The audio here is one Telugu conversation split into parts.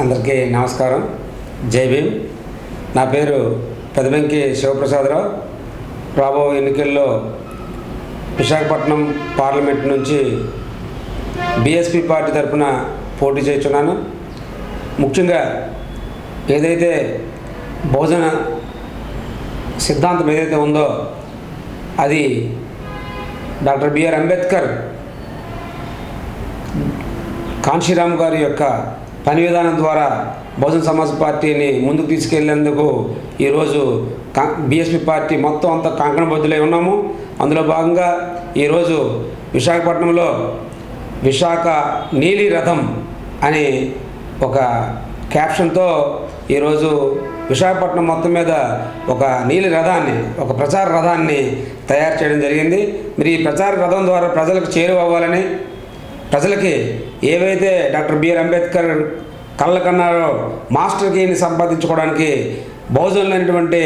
అందరికీ నమస్కారం. జై భీమ్. నా పేరు పెదబెంకి శివప్రసాదరావు. రాబో ఎన్నికల్లో విశాఖపట్నం పార్లమెంట్ నుంచి బీఎస్పీ పార్టీ తరఫున పోటీ చేస్తున్నాను. ముఖ్యంగా ఏదైతే భోజన సిద్ధాంతం ఏదైతే ఉందో అది డాక్టర్ బిఆర్ అంబేద్కర్ కాంశీరామ్ గారి యొక్క పని విధానం ద్వారా బహుజన సమాజ్ పార్టీని ముందుకు తీసుకెళ్ళేందుకు ఈరోజు బీఎస్పీ పార్టీ మొత్తం అంతా కంకణబద్దులై ఉన్నాము. అందులో భాగంగా ఈరోజు విశాఖపట్నంలో విశాఖ నీలి రథం అనే ఒక క్యాప్షన్తో ఈరోజు విశాఖపట్నం మొత్తం మీద ఒక నీలి రథాన్ని ఒక ప్రచార రథాన్ని తయారు చేయడం జరిగింది. మరి ఈ ప్రచార రథం ద్వారా ప్రజలకు చేరువవ్వాలని ప్రజలకి ఏవైతే డాక్టర్ బిఆర్ అంబేద్కర్ కళ్ళ కన్నారో మాస్టర్ కీని సంపాదించుకోవడానికి బహుజనులైనటువంటి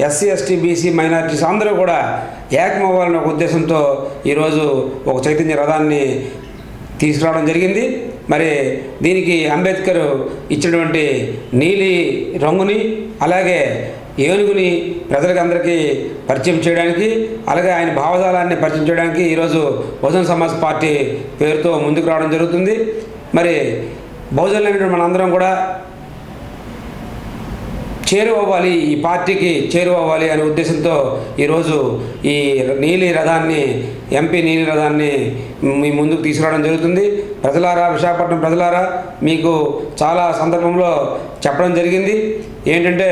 ఎస్సీ ఎస్టీ బీసీ మైనారిటీస్ అందరూ కూడా ఏకమవ్వాలనే ఒక ఉద్దేశంతో ఈరోజు ఒక చైతన్య రథాన్ని తీసుకురావడం జరిగింది. మరి దీనికి అంబేద్కర్ ఇచ్చినటువంటి నీలి రంగుని అలాగే ఏనుగుని ప్రజలకు అందరికీ పరిచయం చేయడానికి అలాగే ఆయన భావజాలాన్ని పరిచయం చేయడానికి ఈరోజు బహుజన సమాజ్ పార్టీ పేరుతో ముందుకు రావడం జరుగుతుంది. మరి బహుజనులైన మనందరం కూడా చేరువవ్వాలి ఈ పార్టీకి చేరువవ్వాలి అనే ఉద్దేశంతో ఈరోజు ఈ నీలి రథాన్ని ఎంపీ నీలి రథాన్ని మీ ముందుకు తీసుకురావడం జరుగుతుంది. ప్రజలారా విశాఖపట్నం ప్రజలారా మీకు చాలా సందర్భంలో చెప్పడం జరిగింది. ఏంటంటే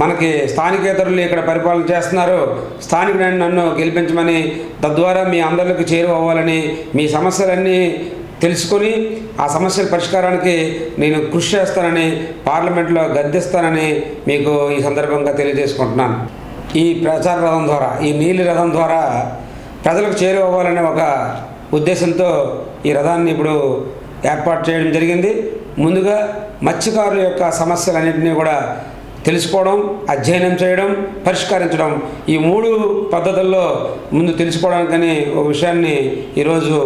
మనకి స్థానికేతరులు ఇక్కడ పరిపాలన చేస్తున్నారు. స్థానికుడని నన్ను గెలిపించమని తద్వారా మీ అందరికి చేరువవ్వాలని మీ సమస్యలన్నీ తెలుసుకొని ఆ సమస్యల పరిష్కారానికి నేను కృషి చేస్తానని పార్లమెంట్లో గద్దిస్తానని మీకు ఈ సందర్భంగా తెలియజేసుకుంటున్నాను. ఈ ప్రచార రథం ద్వారా ఈ నీలి రథం ద్వారా ప్రజలకు చేరువవ్వాలనే ఒక ఉద్దేశంతో ఈ రథాన్ని ఇప్పుడు ఏర్పాటు చేయడం జరిగింది. ముందుగా మత్స్యకారుల యొక్క సమస్యలన్నింటినీ కూడా తెలుసుకోవడం అధ్యయనం చేయడం పరిష్కరించడం ఈ మూడు పద్ధతుల్లో ముందు తెలుసుకోవడానికని ఒక విషయాన్ని ఈరోజు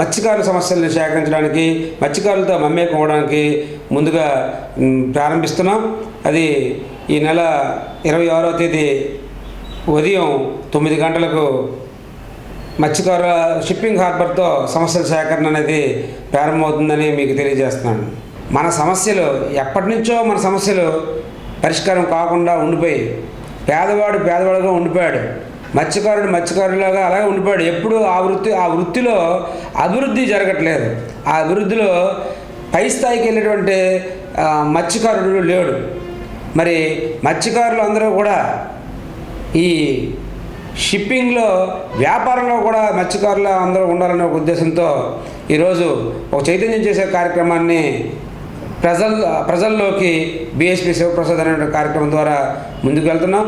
మత్స్యకారుల సమస్యల్ని సేకరించడానికి మత్స్యకారులతో మమ్మేకోవడానికి ముందుగా ప్రారంభిస్తున్నాం. అది ఈ నెల ఇరవై ఆరో తేదీ ఉదయం తొమ్మిది గంటలకు మత్స్యకారుల షిప్పింగ్ హార్బర్తో సమస్యల సేకరణ అనేది ప్రారంభమవుతుందని మీకు తెలియజేస్తున్నాను. మన సమస్యలు ఎప్పటి నుంచో మన సమస్యలు పరిష్కారం కాకుండా ఉండిపోయి పేదవాడు పేదవాడుగా ఉండిపోయాడు. మత్స్యకారుడు మత్స్యకారులాగా అలాగే ఉండిపోయాడు. ఎప్పుడు ఆ వృత్తి ఆ వృత్తిలో అభివృద్ధి జరగట్లేదు. ఆ అభివృద్ధిలో పై స్థాయికి వెళ్ళేటువంటి మత్స్యకారుడు లేడు. మరి మత్స్యకారులు అందరూ కూడా ఈ షిప్పింగ్లో వ్యాపారంలో కూడా మత్స్యకారులు అందరూ ఉండాలనే ఒక ఉద్దేశంతో ఈరోజు ఒక చైతన్యం చేసే కార్యక్రమాన్ని ప్రజల ప్రజల్లోకి బీఎస్పీ శివప్రసాద్ అనే కార్యక్రమం ద్వారా ముందుకు వెళ్తున్నాం.